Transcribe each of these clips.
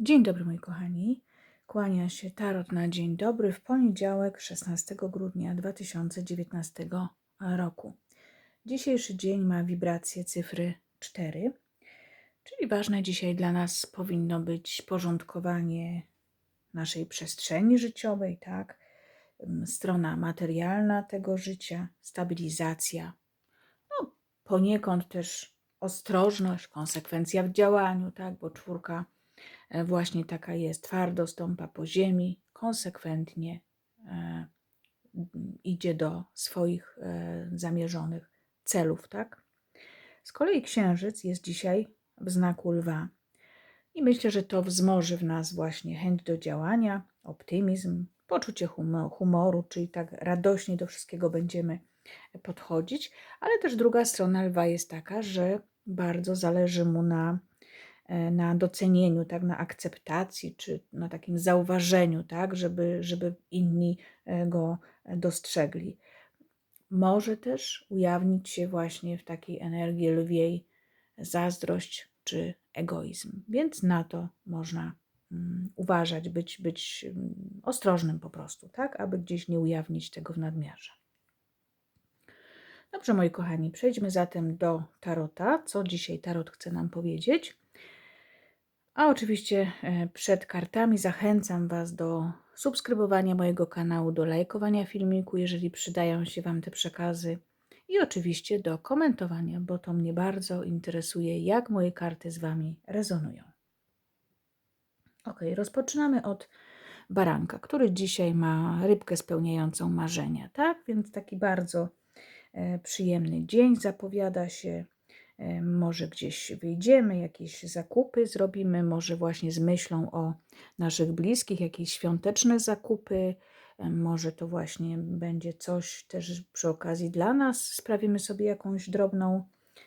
Dzień dobry moi kochani. Kłania się Tarot na dzień dobry w poniedziałek 16 grudnia 2019 roku. Dzisiejszy dzień ma wibrację cyfry 4, czyli ważne dzisiaj dla nas powinno być porządkowanie naszej przestrzeni życiowej, tak? Strona materialna tego życia, stabilizacja, no, poniekąd też ostrożność, konsekwencja w działaniu, tak? Bo czwórka właśnie taka jest, twardo stąpa po ziemi, konsekwentnie e, idzie do swoich e, zamierzonych celów, tak? Z kolei księżyc jest dzisiaj w znaku lwa. I myślę, że to wzmoży w nas właśnie chęć do działania, optymizm, poczucie humoru, czyli tak radośnie do wszystkiego będziemy podchodzić, ale też druga strona lwa jest taka, że bardzo zależy mu na E, na docenieniu, tak, na akceptacji, czy na takim zauważeniu, tak, żeby, żeby inni e, go dostrzegli. Może też ujawnić się właśnie w takiej energii lwiej zazdrość czy egoizm. Więc na to można um, uważać, być, być um, ostrożnym po prostu, tak, aby gdzieś nie ujawnić tego w nadmiarze. Dobrze, moi kochani, przejdźmy zatem do tarota. Co dzisiaj tarot chce nam powiedzieć? A oczywiście e, przed kartami zachęcam Was do subskrybowania mojego kanału, do lajkowania filmiku, jeżeli przydają się Wam te przekazy. I oczywiście do komentowania, bo to mnie bardzo interesuje, jak moje karty z Wami rezonują. Ok, rozpoczynamy od baranka, który dzisiaj ma rybkę spełniającą marzenia, tak? Więc taki bardzo e, przyjemny dzień zapowiada się może gdzieś wyjdziemy, jakieś zakupy zrobimy, może właśnie z myślą o naszych bliskich, jakieś świąteczne zakupy, może to właśnie będzie coś też przy okazji dla nas, sprawimy sobie jakąś drobną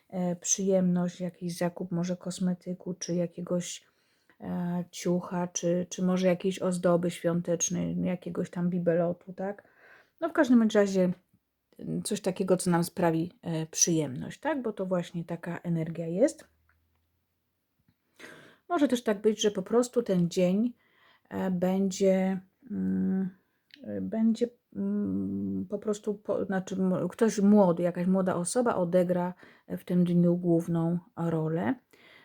e, przyjemność, jakiś zakup może kosmetyku, czy jakiegoś e, ciucha, czy, czy może jakiejś ozdoby świątecznej, jakiegoś tam bibelotu, tak? No w każdym razie coś takiego, co nam sprawi e, przyjemność, tak? Bo to właśnie taka energia jest. Może też tak być, że po prostu ten dzień e, będzie, mm, e, będzie mm, po prostu, znaczy ktoś młody, jakaś młoda osoba odegra w tym dniu główną rolę.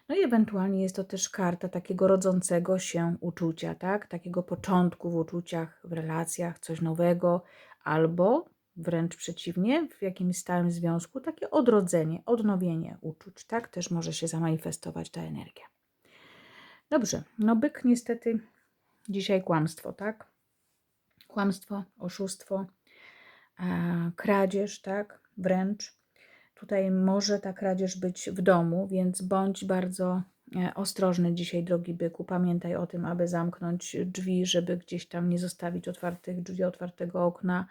No i ewentualnie jest to też karta takiego rodzącego się uczucia, tak? Takiego początku w uczuciach, w relacjach, coś nowego, albo wręcz przeciwnie, w jakimś stałym związku, takie odrodzenie, odnowienie uczuć, tak też może się zamanifestować ta energia. Dobrze, no byk niestety dzisiaj kłamstwo, tak? Kłamstwo, oszustwo, kradzież, tak? Wręcz. Tutaj może ta kradzież być w domu, więc bądź bardzo e, ostrożny dzisiaj, drogi byku. Pamiętaj o tym, aby zamknąć drzwi, żeby gdzieś tam nie zostawić otwartych drzwi, otwartego okna,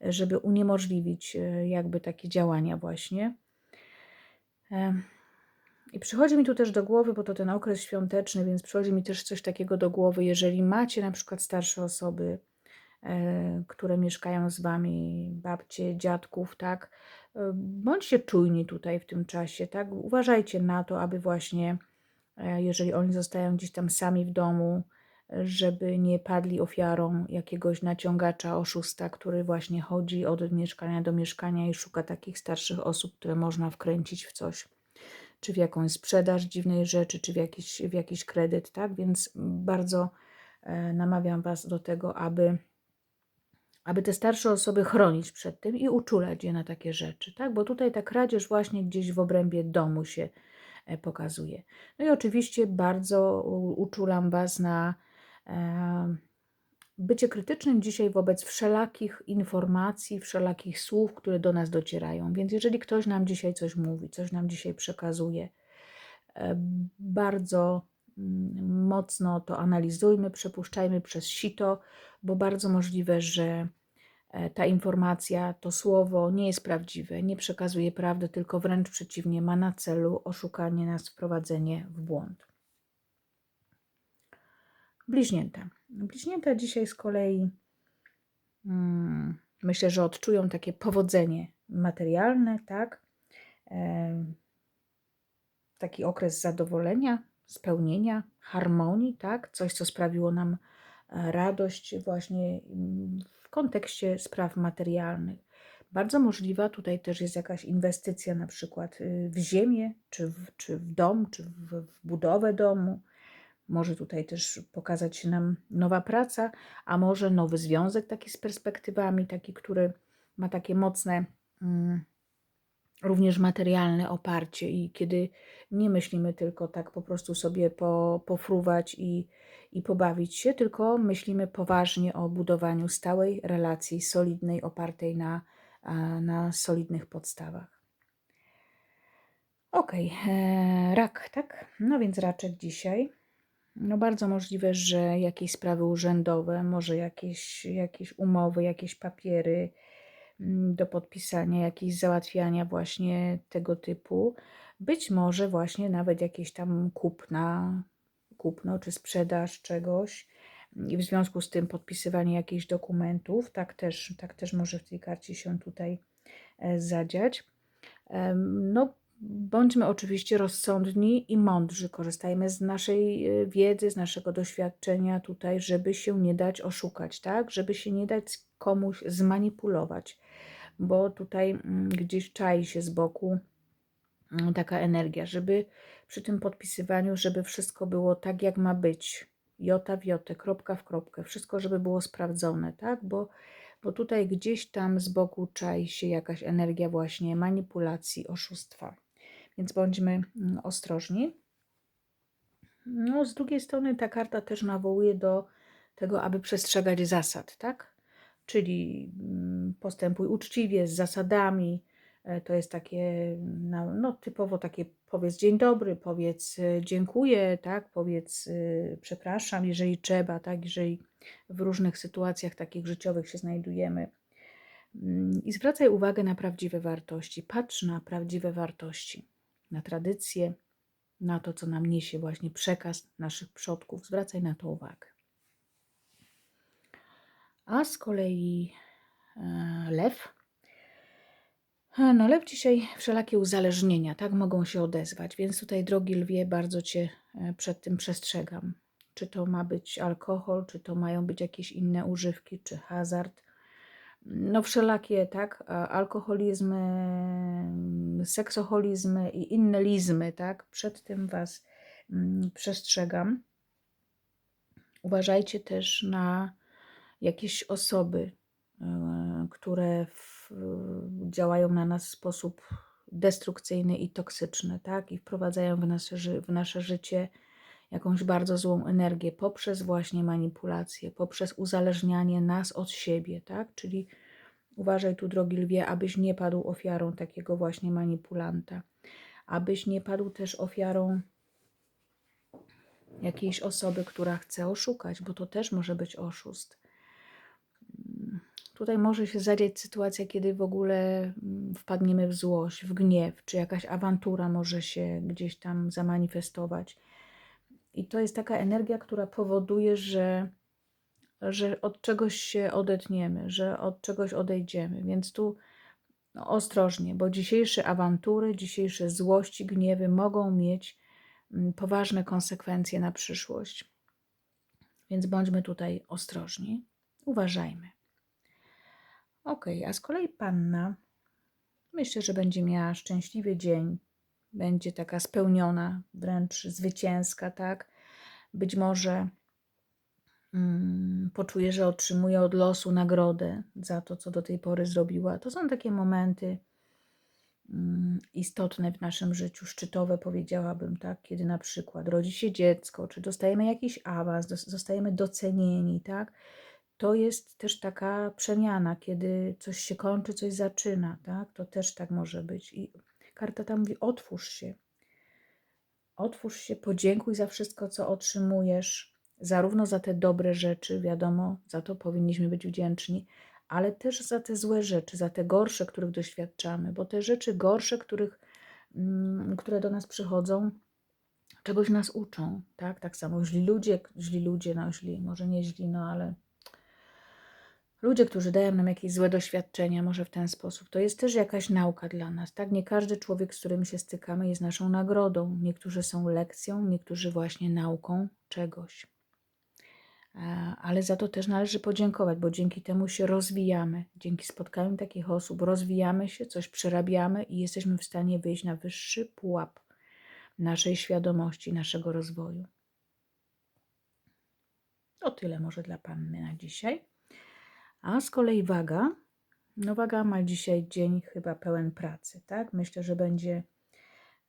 żeby uniemożliwić e, jakby takie działania właśnie. I przychodzi mi tu też do głowy, bo to ten okres świąteczny, więc przychodzi mi też coś takiego do głowy, jeżeli macie na przykład starsze osoby, e, które mieszkają z wami, babcie, dziadków, tak, e, bądźcie czujni tutaj w tym czasie, tak, uważajcie na to, aby właśnie, jeżeli oni zostają gdzieś tam sami w domu, żeby nie padli ofiarą jakiegoś naciągacza, oszusta, który właśnie chodzi od mieszkania do mieszkania i szuka takich starszych osób, które można wkręcić w coś, czy w jakąś sprzedaż dziwnej rzeczy, czy w jakiś, w jakiś kredyt, tak? Więc bardzo e, namawiam Was do tego, aby, aby te starsze osoby chronić przed tym i uczulać je na takie rzeczy, tak? Bo tutaj ta kradzież właśnie gdzieś w obrębie domu się e, pokazuje. No i oczywiście bardzo uczulam Was na bycie krytycznym dzisiaj wobec wszelakich informacji, wszelakich słów, które do nas docierają. Więc jeżeli ktoś nam dzisiaj coś mówi, coś nam dzisiaj przekazuje, bardzo mm, mocno to analizujmy, przepuszczajmy przez sito, bo bardzo możliwe, że e, ta informacja, to słowo nie jest prawdziwe, nie przekazuje prawdy, tylko wręcz przeciwnie, ma na celu oszukanie nas, wprowadzenie w błąd. Bliźnięta. Bliźnięta dzisiaj z kolei hmm, myślę, że odczują takie powodzenie materialne, tak? E, taki okres zadowolenia spełnienia, harmonii, tak? Coś, co sprawiło nam e, radość właśnie mm, w kontekście spraw materialnych. Bardzo możliwa tutaj też jest jakaś inwestycja, na przykład y, w ziemię, czy w, czy w dom, czy w, w budowę domu. Może tutaj też pokazać się nam nowa praca, a może nowy związek taki z perspektywami, taki, który ma takie mocne, mm, również materialne oparcie i kiedy nie myślimy tylko tak po prostu sobie po, pofruwać i, i pobawić się, tylko myślimy poważnie o budowaniu stałej relacji, solidnej, opartej na, na solidnych podstawach. Ok, rak, tak? No więc raczek dzisiaj. No bardzo możliwe, że jakieś sprawy urzędowe, może jakieś, jakieś umowy, jakieś papiery mm, do podpisania, jakieś załatwiania właśnie tego typu. Być może właśnie nawet jakieś tam kupna, kupno czy sprzedaż czegoś i w związku z tym podpisywanie jakichś dokumentów, tak też, tak też może w tej karcie się tutaj e, zadziać. No, bądźmy oczywiście rozsądni i mądrzy, korzystajmy z naszej e, wiedzy, z naszego doświadczenia tutaj, żeby się nie dać oszukać, tak? Żeby się nie dać komuś zmanipulować, bo tutaj mm, gdzieś czai się z boku mm, taka energia, żeby przy tym podpisywaniu, żeby wszystko było tak, jak ma być, jota w jotę, kropka w kropkę, wszystko, żeby było sprawdzone, tak? Bo, bo tutaj gdzieś tam z boku czai się jakaś energia właśnie manipulacji, oszustwa. Więc bądźmy mm, ostrożni. No, z drugiej strony ta karta też nawołuje do tego, aby przestrzegać zasad, tak? Czyli mm, postępuj uczciwie, z zasadami, E, to jest takie, no, no, typowo takie powiedz dzień dobry, powiedz e, dziękuję, tak, powiedz e, przepraszam, jeżeli trzeba, tak, jeżeli w różnych sytuacjach takich życiowych się znajdujemy. Mm, I zwracaj uwagę na prawdziwe wartości. Patrz na prawdziwe wartości, na tradycje, na to, co nam niesie właśnie przekaz naszych przodków. Zwracaj na to uwagę. A z kolei lew no, lew dzisiaj wszelakie uzależnienia, tak mogą się odezwać, więc tutaj, drogi lwie, bardzo Cię e, przed tym przestrzegam. Czy to ma być alkohol, czy to mają być jakieś inne używki, czy hazard. No, wszelakie, tak, alkoholizmy, seksoholizmy i inne lizmy, tak, przed tym Was mm, przestrzegam. Uważajcie też na jakieś osoby, e, które w działają na nas w sposób destrukcyjny i toksyczny, tak? I wprowadzają w nasze, w nasze życie jakąś bardzo złą energię poprzez właśnie manipulację, poprzez uzależnianie nas od siebie, tak? Czyli uważaj tu, drogi lwie, abyś nie padł ofiarą takiego właśnie manipulanta, abyś nie padł też ofiarą jakiejś osoby, która chce oszukać, bo to też może być oszust. Tutaj może się zadziać sytuacja, kiedy w ogóle mm, wpadniemy w złość, w gniew, czy jakaś awantura może się gdzieś tam zamanifestować. I to jest taka energia, która powoduje, że, że od czegoś się odetniemy, że od czegoś odejdziemy. Więc tu no, ostrożnie, bo dzisiejsze awantury, dzisiejsze złości, gniewy mogą mieć mm, poważne konsekwencje na przyszłość. Więc bądźmy tutaj ostrożni, uważajmy. Ok, a z kolei panna, myślę, że będzie miała szczęśliwy dzień, będzie taka spełniona, wręcz zwycięska, tak? Być może mm, poczuje, że otrzymuje od losu nagrodę za to, co do tej pory zrobiła. To są takie momenty mm, istotne w naszym życiu, szczytowe powiedziałabym, tak? Kiedy na przykład rodzi się dziecko, czy dostajemy jakiś awans, zostajemy docenieni, tak? to jest też taka przemiana, kiedy coś się kończy, coś zaczyna, tak? To też tak może być. I karta tam mówi: otwórz się. Otwórz się, podziękuj za wszystko, co otrzymujesz, zarówno za te dobre rzeczy, wiadomo, za to powinniśmy być wdzięczni, ale też za te złe rzeczy, za te gorsze, których doświadczamy, bo te rzeczy gorsze, których, mm, które do nas przychodzą, czegoś nas uczą, tak? Tak samo źli ludzie, źli ludzie, no źli, może nie źli, no ale ludzie, którzy dają nam jakieś złe doświadczenia, może w ten sposób, to jest też jakaś nauka dla nas, tak? Nie każdy człowiek, z którym się stykamy, jest naszą nagrodą. Niektórzy są lekcją, niektórzy właśnie nauką czegoś. E, Ale za to też należy podziękować, bo dzięki temu się rozwijamy. Dzięki spotkaniu takich osób rozwijamy się, coś przerabiamy i jesteśmy w stanie wyjść na wyższy pułap naszej świadomości, naszego rozwoju. O tyle może dla Panny na dzisiaj. A z kolei waga. No waga ma dzisiaj dzień chyba pełen pracy, tak? Myślę, że będzie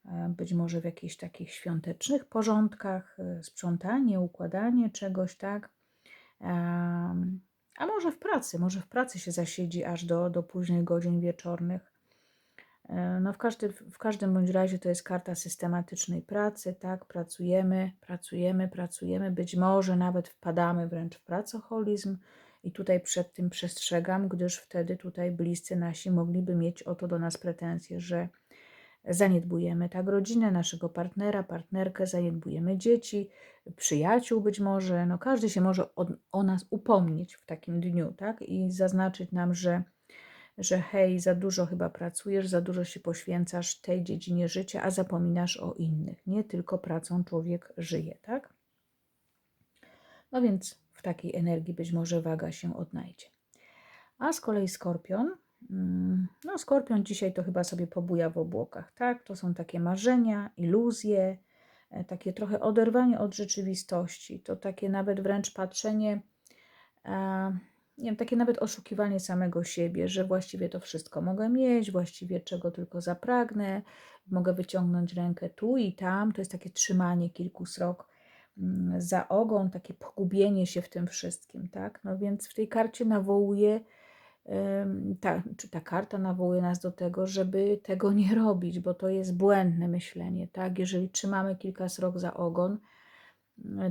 e, być może w jakichś takich świątecznych porządkach, e, sprzątanie, układanie czegoś, tak? A może w pracy, może w pracy się zasiedzi aż do, do późnych godzin wieczornych. E, No w, każdy, w każdym bądź razie to jest karta systematycznej pracy, tak? Pracujemy, pracujemy, pracujemy. Być może nawet wpadamy wręcz w pracoholizm i tutaj przed tym przestrzegam, gdyż wtedy tutaj bliscy nasi mogliby mieć o to do nas pretensje, że zaniedbujemy tak rodzinę, naszego partnera, partnerkę, zaniedbujemy dzieci, przyjaciół być może. No każdy się może o, o nas upomnieć w takim dniu, tak? I zaznaczyć nam, że że hej, za dużo chyba pracujesz, za dużo się poświęcasz tej dziedzinie życia, a zapominasz o innych. Nie tylko pracą człowiek żyje, tak? No więc w takiej energii być może waga się odnajdzie. A z kolei skorpion, mm, no skorpion dzisiaj to chyba sobie pobuja w obłokach, tak? To są takie marzenia, iluzje, e, takie trochę oderwanie od rzeczywistości, to takie nawet wręcz patrzenie, e, nie wiem, takie nawet oszukiwanie samego siebie, że właściwie to wszystko mogę mieć, właściwie czego tylko zapragnę, mogę wyciągnąć rękę tu i tam. To jest takie trzymanie kilku srok za ogon, takie pogubienie się w tym wszystkim, tak? No więc w tej karcie nawołuje, ta, czy ta karta nawołuje nas do tego, żeby tego nie robić, bo to jest błędne myślenie, tak? Jeżeli trzymamy kilka srok za ogon,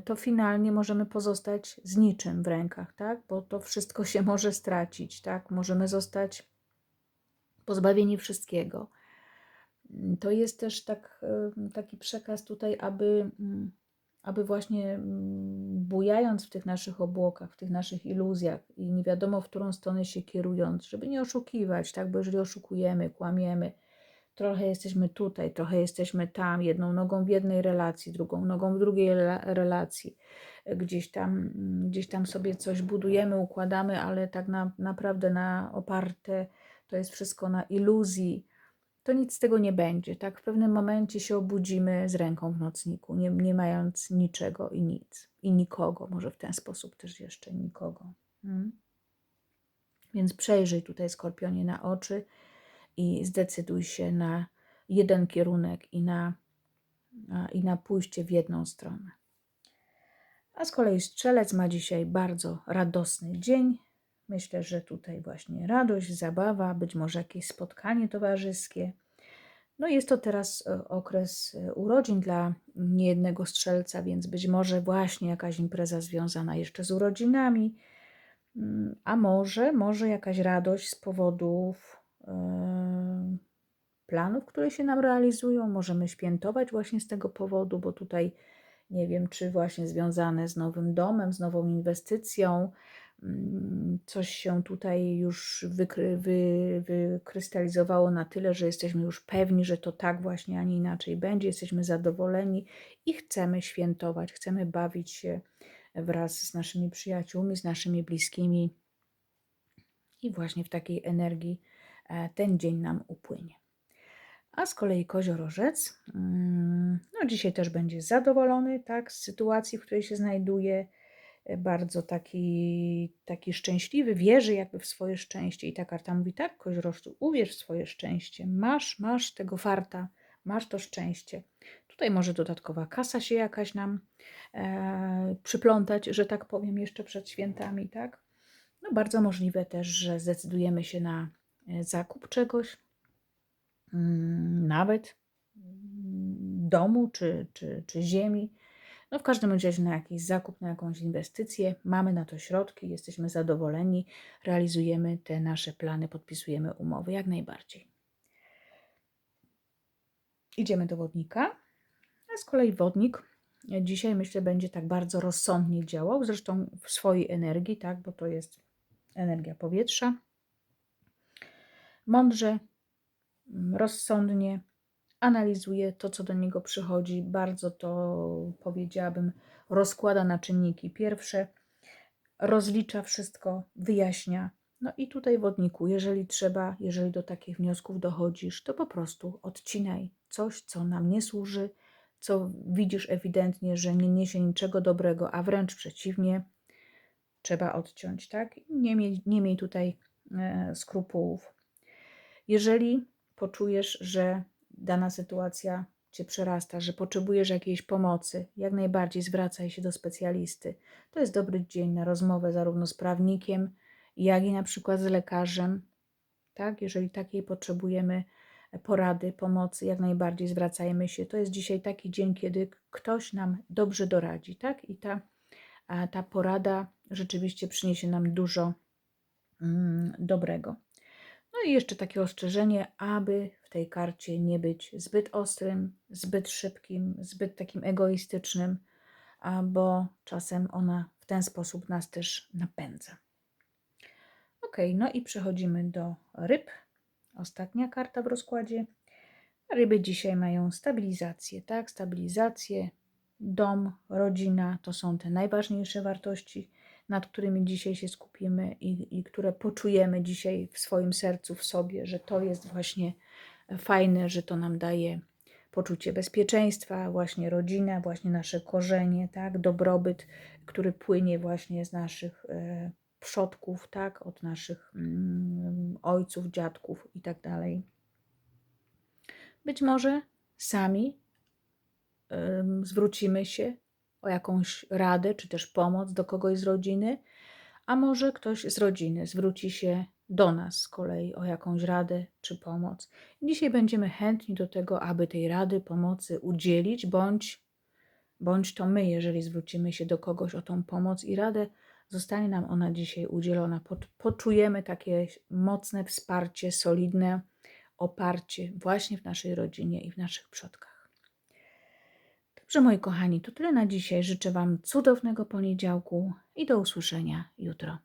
to finalnie możemy pozostać z niczym w rękach, tak? Bo to wszystko się może stracić, tak? Możemy zostać pozbawieni wszystkiego. To jest też tak, taki przekaz tutaj, aby, mm, aby właśnie mm, bujając w tych naszych obłokach, w tych naszych iluzjach i nie wiadomo w którą stronę się kierując, żeby nie oszukiwać, tak? Bo jeżeli oszukujemy, kłamiemy, trochę jesteśmy tutaj, trochę jesteśmy tam, jedną nogą w jednej relacji, drugą nogą w drugiej relacji. Gdzieś tam, gdzieś tam sobie coś budujemy, układamy, ale tak na, naprawdę na oparte to jest wszystko na iluzji. To nic z tego nie będzie. Tak w pewnym momencie się obudzimy z ręką w nocniku, nie, nie mając niczego i nic. I nikogo, może w ten sposób też jeszcze nikogo. Hmm? Więc przejrzyj tutaj skorpionie na oczy i zdecyduj się na jeden kierunek i na, i na pójście w jedną stronę. A z kolei strzelec ma dzisiaj bardzo radosny dzień. Myślę, że tutaj właśnie radość, zabawa, być może jakieś spotkanie towarzyskie. No jest to teraz e, okres e, urodzin dla niejednego strzelca, więc być może właśnie jakaś impreza związana jeszcze z urodzinami, mm, a może, może jakaś radość z powodów planów, które się nam realizują. Możemy świętować właśnie z tego powodu, bo tutaj nie wiem, czy właśnie związane z nowym domem, z nową inwestycją, coś się tutaj już wykry, wy, wykrystalizowało na tyle, że jesteśmy już pewni, że to tak właśnie, a nie inaczej będzie. Jesteśmy zadowoleni i chcemy świętować, chcemy bawić się wraz z naszymi przyjaciółmi, z naszymi bliskimi. I właśnie w takiej energii E, ten dzień nam upłynie. A z kolei koziorożec, mm, no dzisiaj też będzie zadowolony tak, z sytuacji, w której się znajduje, bardzo taki, taki szczęśliwy, wierzy jakby w swoje szczęście. I ta karta mówi tak, koziorożcu, uwierz w swoje szczęście, masz, masz tego farta, masz to szczęście. Tutaj może dodatkowa kasa się jakaś nam e, przyplątać, że tak powiem, jeszcze przed świętami, tak? No bardzo możliwe też, że zdecydujemy się na E, zakup czegoś, mm, nawet domu czy, czy, czy ziemi. No w każdym razie na jakiś zakup, na jakąś inwestycję, mamy na to środki, jesteśmy zadowoleni, realizujemy te nasze plany, podpisujemy umowy jak najbardziej. Idziemy do wodnika, a z kolei wodnik dzisiaj myślę będzie tak bardzo rozsądnie działał, zresztą w swojej energii, tak, bo to jest energia powietrza. Mądrze, mm, rozsądnie analizuje to, co do niego przychodzi. Bardzo to powiedziałabym, rozkłada na czynniki pierwsze, rozlicza wszystko, wyjaśnia. No i tutaj wodniku, jeżeli trzeba, jeżeli do takich wniosków dochodzisz, to po prostu odcinaj coś, co nam nie służy, co widzisz ewidentnie, że nie niesie niczego dobrego, a wręcz przeciwnie, trzeba odciąć, tak? Nie miej, nie miej tutaj e, skrupułów. Jeżeli poczujesz, że dana sytuacja cię przerasta, że potrzebujesz jakiejś pomocy, jak najbardziej zwracaj się do specjalisty. To jest dobry dzień na rozmowę zarówno z prawnikiem, jak i na przykład z lekarzem. Tak, jeżeli takiej potrzebujemy porady, pomocy, jak najbardziej zwracajmy się. To jest dzisiaj taki dzień, kiedy ktoś nam dobrze doradzi, tak? I ta, ta porada rzeczywiście przyniesie nam dużo mm, dobrego. No i jeszcze takie ostrzeżenie, aby w tej karcie nie być zbyt ostrym, zbyt szybkim, zbyt takim egoistycznym, bo czasem ona w ten sposób nas też napędza. Ok, no i przechodzimy do ryb. Ostatnia karta w rozkładzie. Ryby dzisiaj mają stabilizację, tak? Stabilizację, dom, rodzina to są te najważniejsze wartości nad którymi dzisiaj się skupimy i, i które poczujemy dzisiaj w swoim sercu, w sobie, że to jest właśnie fajne, że to nam daje poczucie bezpieczeństwa, właśnie rodzina, właśnie nasze korzenie, tak, dobrobyt, który płynie właśnie z naszych e, przodków, tak, od naszych mm, ojców, dziadków i tak dalej. Być może sami zwrócimy się o jakąś radę czy też pomoc do kogoś z rodziny, a może ktoś z rodziny zwróci się do nas z kolei o jakąś radę czy pomoc. Dzisiaj będziemy chętni do tego, aby tej rady, pomocy udzielić, bądź, bądź to my, jeżeli zwrócimy się do kogoś o tą pomoc i radę, zostanie nam ona dzisiaj udzielona. Poczujemy takie mocne wsparcie, solidne oparcie właśnie w naszej rodzinie i w naszych przodkach. Dobrze, moi kochani, to tyle na dzisiaj. Życzę Wam cudownego poniedziałku i do usłyszenia jutro.